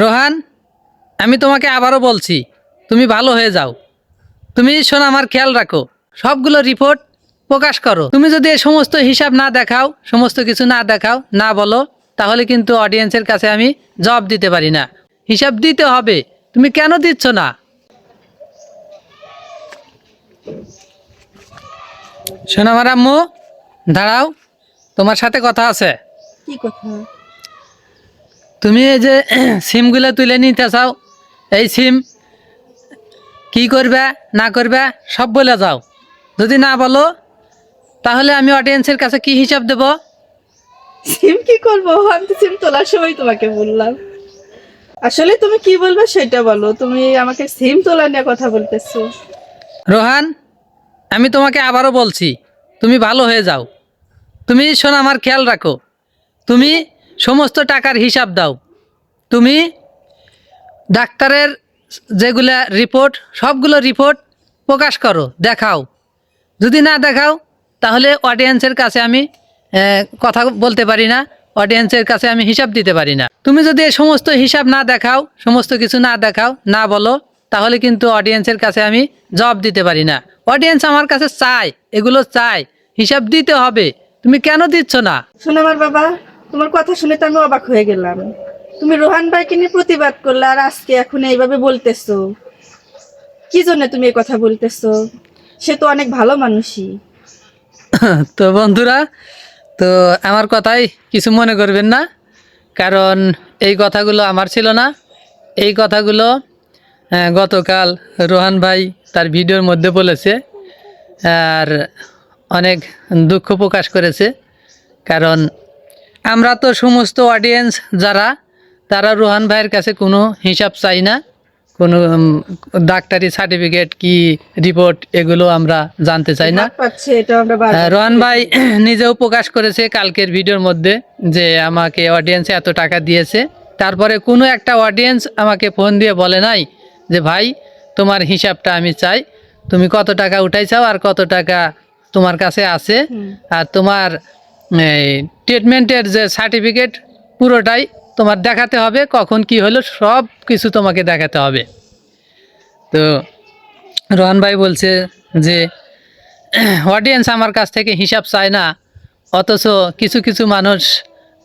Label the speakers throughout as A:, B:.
A: রোহান, আমি তোমাকে আবারও বলছি, তুমি ভালো হয়ে যাও। তুমি শোনো, আমার খেয়াল রাখো, সবগুলো রিপোর্ট প্রকাশ করো। তুমি যদি এই সমস্ত হিসাব না দেখাও, সমস্ত কিছু না দেখাও, না বলো, তাহলে কিন্তু অডিয়েন্সের কাছে আমি জবাব দিতে পারি না। হিসাব দিতে হবে, তুমি কেন দিচ্ছ না? শোনো আমার আম্মু, দাঁড়াও, তোমার সাথে কথা আছে।
B: কি কথা?
A: তুমি এই যে সিমগুলো তুলে নিতে চাও এই সিম কি করবে না করবে সব বলে যাও। যদি না বলো তাহলে আমি অডিয়েন্সের কাছে কি হিসাব দেব?
B: সিম কি করব? আমি তো সিম তোলার সময় তোমাকে বললাম। আসলে তুমি কি বলবে সেটা বলো। তুমি আমাকে সিম তোলা নিয়ে কথা বলতেছো।
A: রোহান আমি তোমাকে আবারও বলছি তুমি ভালো হয়ে যাও। তুমি শোনো আমার খেয়াল রাখো। তুমি সমস্ত টাকার হিসাব দাও। তুমি ডাক্তারের যেগুলা রিপোর্ট সবগুলো রিপোর্ট প্রকাশ করো, দেখাও। যদি না দেখাও, তাহলে অডিয়েন্সের কাছে আমি কথা বলতে পারি না অডিয়েন্সের কাছে আমি হিসাব দিতে পারি না। তুমি যদি এই সমস্ত হিসাব না দেখাও, সমস্ত কিছু না দেখাও, না বলো, তাহলে কিন্তু অডিয়েন্সের কাছে আমি জব দিতে পারি না। অডিয়েন্স আমার কাছে চায়, এগুলো চায়। হিসাব দিতে হবে। তুমি কেন দিচ্ছ না?
B: শোনো আমার বাবা তোমার কথা শুনে তো আমি অবাক হয়ে গেলাম। তুমি রোহান ভাইকে নিয়ে প্রতিবাদ করলে আর আজকে এখন এইভাবে বলতেছো। কি জন্য তুমি এই কথা বলতেছো? সে তো অনেক ভালো মানুষই।
A: তো বন্ধুরা, তো আমার কথাই কিছু মনে করবেন না, কারণ এই কথাগুলো আমার ছিল না। এই কথাগুলো গতকাল রোহান ভাই তার ভিডিওর মধ্যে বলেছে, আর অনেক দুঃখ প্রকাশ করেছে, কারণ আমরা তো সমস্ত অডিয়েন্স যারা তারা রোহান ভাইয়ের কাছে কোনো হিসাব চাই না। কোনো ডাক্তারি সার্টিফিকেট কি রিপোর্ট এগুলো আমরা জানতে চাই না।
B: বারবার
A: আহ, রোহান ভাই নিজেও প্রকাশ করেছে কালকের ভিডিওর মধ্যে যে আমাকে অডিয়েন্স এত টাকা দিয়েছে। তারপরে কোনো একটা অডিয়েন্স আমাকে ফোন দিয়ে বলে নাই যে ভাই তোমার হিসাবটা আমি চাই। তুমি কত টাকা উঠাইছাও আর কত টাকা তোমার কাছে আছে? আর তোমার ট্রিটমেন্টের যে সার্টিফিকেট পুরোটাই তোমার দেখাতে হবে কখন কি হলো সব কিছু তোমাকে দেখাতে হবে। তো রোহান ভাই বলছে যে অডিয়েন্স আমার কাছ থেকে হিসাব চায় না অথচ কিছু কিছু মানুষ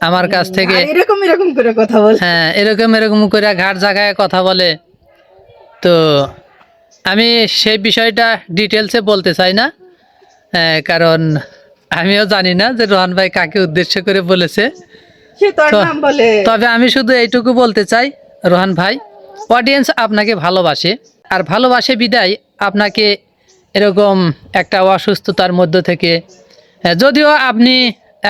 A: আমার কাছ থেকে
B: এরকম এরকম করে কথা বল।
A: হ্যাঁ এরকম এরকম করে ঘাট জায়গায় কথা বলে। তো আমি সেই বিষয়টা ডিটেলসে বলতে চাই না হ্যাঁ, কারণ আমিও জানি না যে রোহান ভাই কাকে উদ্দেশ্য করে বলেছে। তবে আমি শুধু এইটুকু বলতে চাই রোহান ভাই অডিয়েন্স আপনাকে ভালোবাসে আর ভালোবাসে বিদায় আপনাকে এরকম একটা অসুস্থতার মধ্য থেকে। হ্যাঁ, যদিও আপনি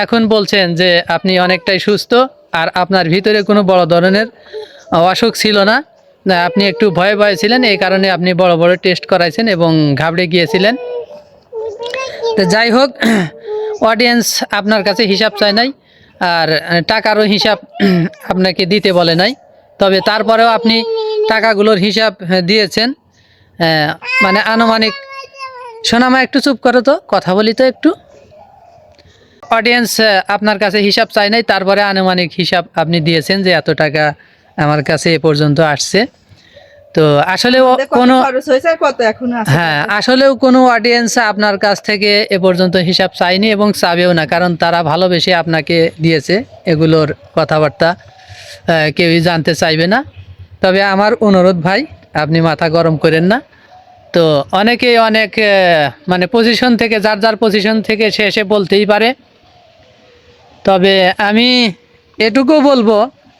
A: এখন বলছেন যে আপনি অনেকটাই সুস্থ আর আপনার ভিতরে কোনো বড় ধরনের অসুখ ছিল না, আপনি একটু ভয়ে ভয়ে ছিলেন এই কারণে আপনি বড় বড় টেস্ট করাইছেন এবং ঘাবড়ে গিয়েছিলেন। তো যাই হোক অডিয়েন্স আপনার কাছে হিসাব চায় নাই, আর টাকারও হিসাব আপনাকে দিতে বলে নাই। তবে তারপরেও আপনি টাকাগুলোর হিসাব দিয়েছেন। মানে আনুমানিক সোনামা, একটু চুপ করো তো, কথা বলি তো একটু। অডিয়েন্স আপনার কাছে হিসাব চাই নাই, তারপরে আনুমানিক হিসাব আপনি দিয়েছেন যে এত টাকা আমার কাছে এ পর্যন্ত আসছে। তো আসলেও কোনো হ্যাঁ আসলেও কোনো অডিয়েন্স আপনার কাছ থেকে এ পর্যন্ত হিসাব চায়নি এবং চাবেও না কারণ তারা ভালোবেসে আপনাকে দিয়েছে এগুলোর কথাবার্তা কেউই জানতে চাইবে না। তবে আমার অনুরোধ ভাই আপনি মাথা গরম করেন না। তো অনেকেই অনেক মানে পজিশন থেকে যার যার পজিশন থেকে সে এসে বলতেই পারে। তবে আমি এটুকু বলব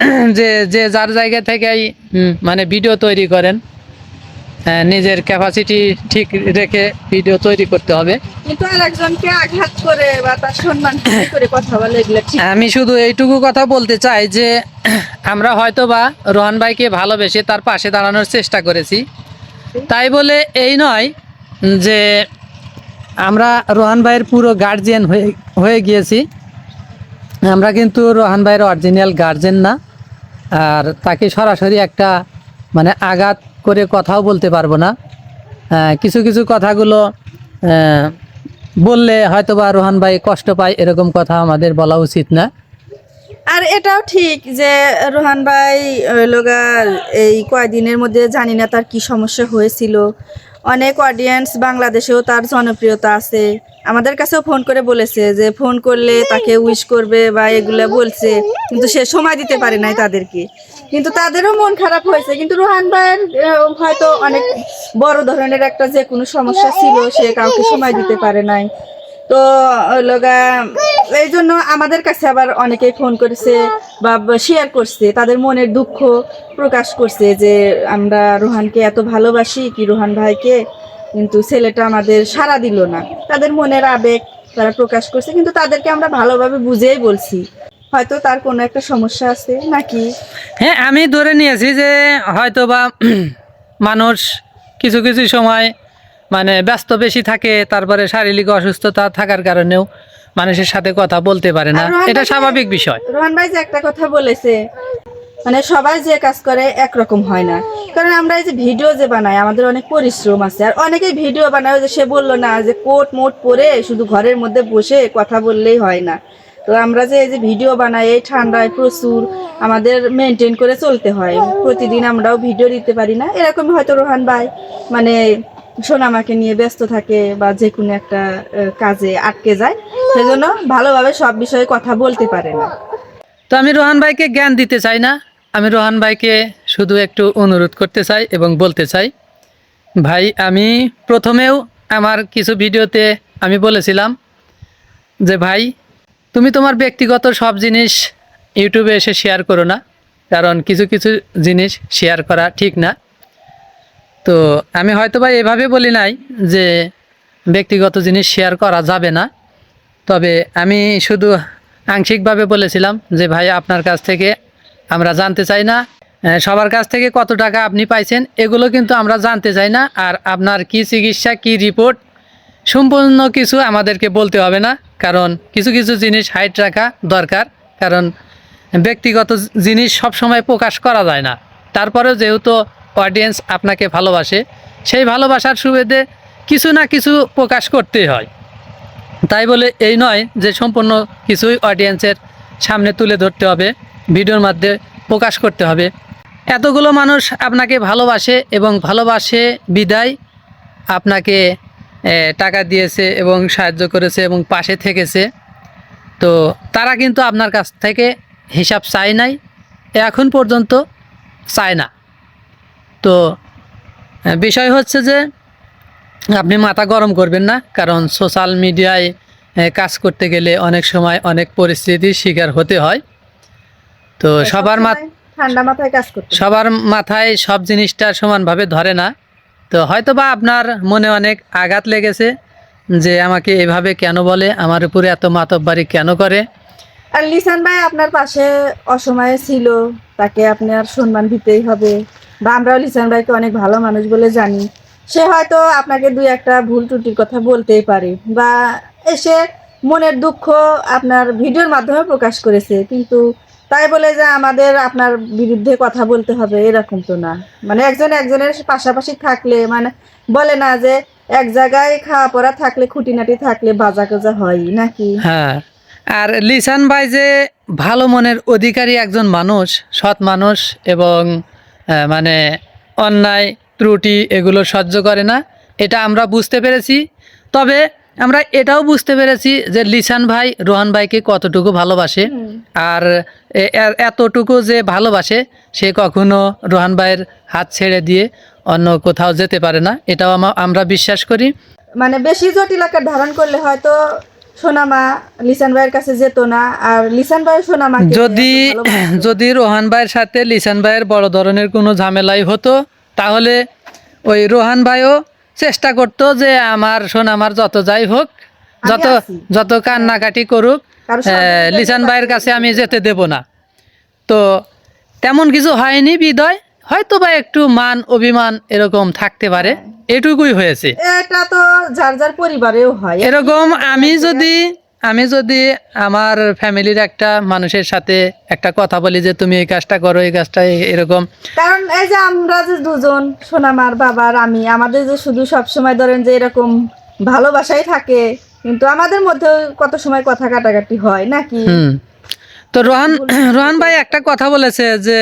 A: যে যে যার জায়গা থেকেই মানে ভিডিও তৈরি করেন হ্যাঁ, নিজের ক্যাপাসিটি ঠিক রেখে ভিডিও তৈরি করতে হবে।
B: কিন্তু আর আঘাত করে বা তার সম্মান করে কথা বলে
A: আমি শুধু এইটুকু কথা বলতে চাই যে আমরা হয়তো বা রোহান ভাইকে ভালোবেসে তার পাশে দাঁড়ানোর চেষ্টা করেছি। তাই বলে এই নয় যে আমরা রোহান ভাইয়ের পুরো গার্জিয়ান হয়ে হয়ে গিয়েছি। আমরা কিন্তু রোহান ভাইয়ের অরিজিনাল গার্জেন না। আর তাকে সরাসরি একটা মানে আঘাত করে কথাও বলতে পারব না। কিছু কিছু কথাগুলো বললে হয়তো বা রোহান ভাই কষ্ট পায়, এরকম কথা আমাদের বলা উচিত না।
B: আর এটাও ঠিক যে রোহান ভাই লোগা এই কয়দিনের মধ্যে জানি না তার কি সমস্যা হয়েছিল। অনেক অডিয়েন্স বাংলাদেশেও তার জনপ্রিয়তা আছে। আমাদের কাছেও ফোন করে বলেছে যে ফোন করলে তাকে উইশ করবে বা এগুলো বলছে। কিন্তু সে সময় দিতে পারে নাই তাদেরকে। কিন্তু তাদেরও মন খারাপ হয়েছে। কিন্তু রোহান ভাইয়ের হয়তো অনেক বড় ধরনের একটা যে কোনো সমস্যা ছিল, সে কাউকে সময় দিতে পারে নাই। তো এই জন্য আমাদের কাছে আবার অনেকেই ফোন করেছে বা শেয়ার করছে, তাদের মনের দুঃখ প্রকাশ করছে যে আমরা রোহানকে এত ভালোবাসি, কি রোহান ভাইকে? কিন্তু ছেলেটা আমাদের সাড়া দিল না। তাদের মনের আবেগ তারা প্রকাশ করছে, কিন্তু তাদেরকে আমরা ভালোভাবে বুঝেই বলছি। হয়তো তার কোনো একটা সমস্যা আছে, নাকি?
A: হ্যাঁ আমি ধরে নিয়েছি যে হয়তো বা মানুষ কিছু কিছু সময় মানে ব্যস্ত বেশি থাকে তারপরে শারীরিক অসুস্থতা থাকার কারণেও মানুষের সাথে কথা বলতে পারে না। এটা স্বাভাবিক বিষয়।
B: রোহান ভাই যে একটা কথা বলেছে মানে সবাই যে কাজ করে একরকম হয় না। কারণ আমরা এই যে ভিডিও যে বানাই আমাদের অনেক পরিশ্রম আছে। আর অনেকেই ভিডিও বানায় যে সে বলল না যে কোট মোট পরে শুধু ঘরের মধ্যে বসে কথা বললেই হয় না। তো আমরা যে এই যে ভিডিও বানাই, এই ঠান্ডায় প্রচুর আমাদের মেনটেন করে চলতে হয়। প্রতিদিন আমরাও ভিডিও দিতে পারি না। এরকম হয়তো রোহান ভাই মানে সোনামাকে নিয়ে ব্যস্ত থাকে বা যে কোনো একটা কাজে আটকে যায়, সেজন্য ভালোভাবে সব বিষয়ে কথা বলতে পারে না।
A: তো আমি রোহান ভাইকে জ্ঞান দিতে চাই না। আমি রোহান ভাইকে শুধু একটু অনুরোধ করতে চাই এবং বলতে চাই, ভাই, আমি প্রথমেও আমার কিছু ভিডিওতে আমি বলেছিলাম যে, ভাই তুমি তোমার ব্যক্তিগত সব জিনিস ইউটিউবে এসে শেয়ার করো না, কারণ কিছু কিছু জিনিস শেয়ার করা ঠিক না। তো আমি হয়তো বা এভাবে বলি নাই যে ব্যক্তিগত জিনিস শেয়ার করা যাবে না, তবে আমি শুধু আংশিকভাবে বলেছিলাম যে, ভাই, আপনার কাছ থেকে আমরা জানতে চাই না সবার কাছ থেকে কত টাকা আপনি পাইছেন, এগুলো কিন্তু আমরা জানতে চাই না, আর আপনার কি চিকিৎসা, কি রিপোর্ট সম্পূর্ণ কিছু আমাদেরকে বলতে হবে না। কারণ কিছু কিছু জিনিস হাইট রাখা দরকার, কারণ ব্যক্তিগত জিনিস সব সময় প্রকাশ করা যায় না। তারপরেও যেহেতু অডিয়েন্স আপনাকে ভালোবাসে, সেই ভালোবাসার সুবিধে কিছু না কিছু প্রকাশ করতে হয়। তাই বলে এই নয় যে সম্পূর্ণ কিছুই অডিয়েন্সের সামনে তুলে ধরতে হবে, ভিডিওর মাধ্যমে প্রকাশ করতে হবে। এতগুলো মানুষ আপনাকে ভালোবাসে এবং ভালোবাসে বিদায়। আপনাকে টাকা দিয়েছে এবং সাহায্য করেছে এবং পাশে থেকেছে। তো তারা কিন্তু আপনার কাছ থেকে হিসাব চায় নাই এখন পর্যন্ত চায় না। তো বিষয় হচ্ছে যে আপনি মাথা গরম করবেন না কারণ সোশ্যাল মিডিয়ায় কাজ করতে গেলে অনেক সময় অনেক পরিস্থিতির শিকার হতে হয়। তো সবার মাথা
B: ঠান্ডা মাথায় কাজ করতে
A: সবার মাথায় সব জিনিসটা সমানভাবে ধরে না। তো হয়তো বা আপনার মনে অনেক আঘাত লেগেছে যে আমাকে এভাবে কেন বলে, আমার উপরে এত মাতব্বারি কেন করে?
B: আর লিসান ভাই আপনার পাশে অসময়ে ছিল, তাকে আপনার সম্মান দিতেই হবে। বা আমরাও লিসান ভাইকে অনেক ভালো মানুষ বলে জানি। সে হয়তো আপনাকে দুই একটা ভুল ত্রুটির কথা বলতেই পারে। বা এসে মনের দুঃখ আপনার ভিডিওর মাধ্যমে প্রকাশ করেছে। কিন্তু তাই বলে যে আমাদের আপনার বিরুদ্ধে কথা বলতে হবে, এরকম তো না। মানে একজন একজনের পাশাপাশি থাকলে মানে বলে না যে এক জায়গায় খাওয়া পড়া থাকলে, খুঁটিনাটি থাকলে বাজা কোজা হয় নাকি?
A: হ্যাঁ আর লিসান ভাই যে ভালো মনের অধিকারী একজন মানুষ, সৎ মানুষ এবং মানে অন্যায়, ত্রুটি এগুলো সহ্য করে না, এটা আমরা বুঝতে পেরেছি। তবে আমরা এটাও বুঝতে পেরেছি যে লিসান ভাই রোহান ভাইকে কতটুকু ভালোবাসে আর এতটুকু যে ভালোবাসে সে কখনো রোহান ভাইয়ের হাত ছেড়ে দিয়ে অন্য কোথাও যেতে পারে না। এটাও আমরা বিশ্বাস করি।
B: মানে বেশি জটিল আকার ধারণ করলে হয়তো সোনামা লিসান ভাইয়ের কাছে যেত না আর লিসান ভাই সোনামা
A: যদি যদি রোহান ভাইয়ের সাথে লিসান ভাইয়ের বড় ধরনের কোনো ঝামেলাই হতো তাহলে ওই রোহান ভাইও চেষ্টা করত যে আমার শোন আমার যত যাই হোক যত যত কান্নাকাটি করুক লিসান ভাইয়ের কাছে আমি যেতে দেব না। তো তেমন কিছু হয়নি বিদয় হয়তো বা একটু মান অভিমান এরকম থাকতে পারে। এটুকুই হয়েছে।
B: এটা তো যার যার পরিবারেও হয়।
A: এরকম আমি যদি আমি যদি আমার ফ্যামিলির একটা মানুষের সাথে একটা কথা বলি যে তুমি এই কাজটা করো এই কাজটা এরকম।
B: কারণ এই যে আমরা যে দুজন সোনামার বাবার আমি আমাদের যে শুধু সব সময় ধরেন যে এরকম ভালোবাসাই থাকে কিন্তু আমাদের মধ্যে কত সময় কথা কাটাকাটি হয় নাকি?
A: তো রোহান রোহান ভাই একটা কথা বলেছে যে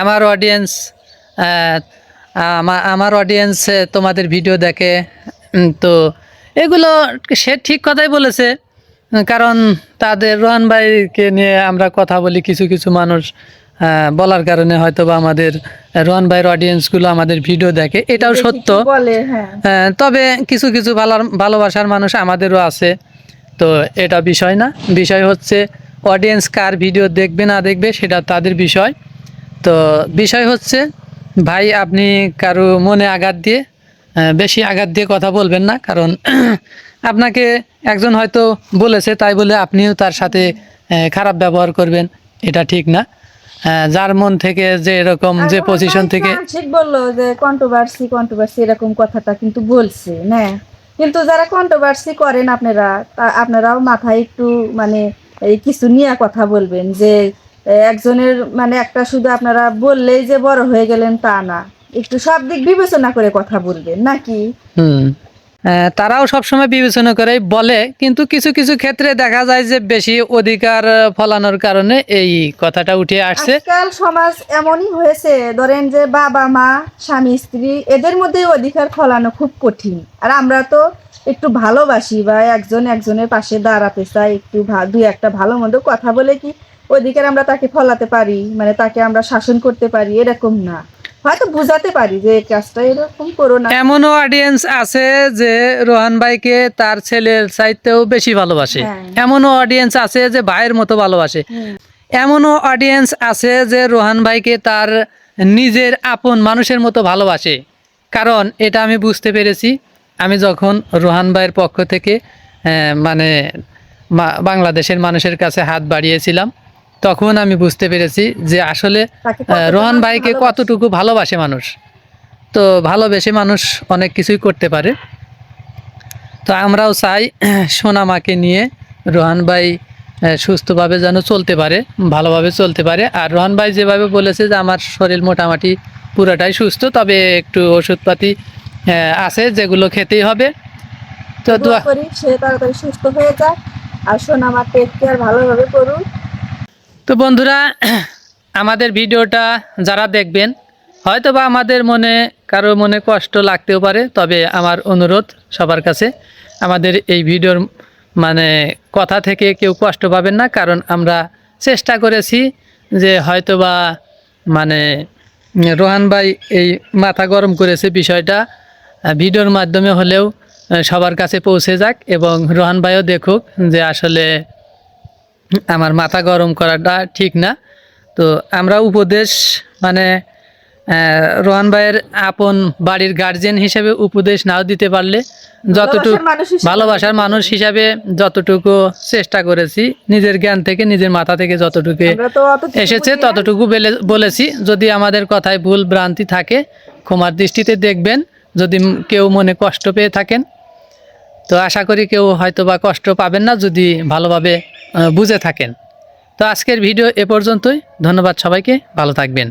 A: আমার অডিয়েন্স আমার অডিয়েন্স তোমাদের ভিডিও দেখে তো এগুলো সে ঠিক কথাই বলেছে। কারণ তাদের রোহান ভাইকে নিয়ে আমরা কথা বলি কিছু কিছু মানুষ বলার কারণে হয়তো বা আমাদের রোহান ভাইয়ের অডিয়েন্সগুলো আমাদের ভিডিও দেখে এটাও সত্য।
B: বলে হ্যাঁ।
A: তবে কিছু কিছু ভালো ভালোবাসার মানুষ আমাদেরও আছে তো এটা বিষয় না। বিষয় হচ্ছে অডিয়েন্স কার ভিডিও দেখবে না দেখবে সেটা তাদের বিষয়। তো বিষয় হচ্ছে ভাই আপনি কারও মনে আঘাত দিয়ে বেশি আঘাত দিয়ে কথা বলবেন না কারণ আপনাকে একজন হয়তো বলেছে তাই বলে আপনিও তার সাথে খারাপ ব্যবহার করবেন এটা ঠিক না। যার মন থেকে যে এরকম যে পজিশন থেকে
B: ঠিক বলল যে কন্ট্রোভার্সি কন্ট্রোভার্সি এরকম কথাটা কিন্তু বলছে না কিন্তু যারা কন্ট্রোভার্সি করেন আপনারা আপনারাও মাথায় একটু মানে এই কিছু নিয়ে কথা বলবেন যে একজনের মানে একটা শুধু আপনারা বললেই যে বড় হয়ে গেলেন তা না। একটু সব দিক বিবেচনা করে কথা বলবেন নাকি?
A: হুম। আহ, তারাও সবসময় বিবেচনা করে বলে কিন্তু কিছু কিছু ক্ষেত্রে দেখা যায় যে বেশি অধিকার ফলানোর কারণে এই কথাটা উঠে আসছে।
B: আজকাল সমাজ এমনই হয়েছে ধরেন যে বাবা মা স্বামী স্ত্রী এদের মধ্যে অধিকার ফলানো খুব কঠিন। আর আমরা তো একটু ভালোবাসি বা একজন একজনের পাশে দাঁড়াতে চাই একটু দুই একটা ভালো মন্দ কথা বলে কি অধিকার আমরা তাকে ফলাতে পারি? মানে তাকে আমরা শাসন করতে পারি? এরকম না। হয়তো বুঝাতে পারি যে এই কাজটা এরকম করো না।
A: এমনও অডিয়েন্স আছে যে রোহান ভাইকে তার ছেলের চাইতেও বেশি ভালোবাসে।
B: হ্যাঁ।
A: এমনও অডিয়েন্স আছে যে ভাইয়ের মতো ভালোবাসে। এমনও অডিয়েন্স আছে যে রোহান ভাইকে তার নিজের আপন মানুষের মতো ভালোবাসে। কারণ এটা আমি বুঝতে পেরেছি। আমি যখন রোহান ভাইয়ের পক্ষ থেকে মানে বাংলাদেশের মানুষের কাছে হাত বাড়িয়েছিলাম তখন আমি বুঝতে পেরেছি যে আসলে রোহান ভাইকে কতটুকু ভালোবাসে মানুষ। তো ভালোবেসে মানুষ অনেক কিছুই করতে পারে। তো আমরাও চাই সোনামাকে নিয়ে রোহান ভাই সুস্থভাবে যেন চলতে পারে ভালোভাবে চলতে পারে। আর রোহান ভাই যেভাবে বলেছে যে আমার শরীর মোটামুটি পুরোটাই সুস্থ তবে একটু ওষুধপাতি আছে যেগুলো খেতেই হবে। তো
B: দোয়া
A: দোয়া
B: করি সে তাড়াতাড়ি সুস্থ হয়ে যাক আর আমার টেক কেয়ার ভালোভাবে করুন
A: তো বন্ধুরা, আমাদের ভিডিওটা যারা দেখবেন হয়তো বা আমাদের মনে, কারও মনে কষ্ট লাগতেও পারে, তবে আমার অনুরোধ সবার কাছে, আমাদের এই ভিডিওর মানে কথা থেকে কেউ কষ্ট পাবেন না, কারণ আমরা চেষ্টা করেছি যে হয়তো বা মানে রোহান ভাই এই মাথা গরম করেছে বিষয়টা, ভিডিওর মাধ্যমে হলেও সবার কাছে পৌঁছে যাক এবং রোহান ভাইও দেখুক যে আসলে আমার মাথা গরম করাটা ঠিক না। তো আমরা উপদেশ মানে রোহান ভাইয়ের আপন বাড়ির গার্জেন হিসেবে উপদেশ নাও দিতে পারলে যতটুকু
B: ভালোবাসার মানুষ হিসেবে
A: যতটুকু চেষ্টা করেছি নিজের জ্ঞান থেকে নিজের মাথা থেকে যতটুকু এসেছে ততটুকু বেলে- বলেছি। যদি আমাদের কথায় ভুল ভ্রান্তি থাকে ক্ষমার দৃষ্টিতে দেখবেন। যদি কেউ মনে কষ্ট পেয়ে থাকেন তো আশা করি কেউ হয়তো বা কষ্ট পাবেন না। যদি ভালোভাবে বুঝে থাকেন। তো আজকের ভিডিও এ পর্যন্তই। ধন্যবাদ সবাইকে। ভালো থাকবেন।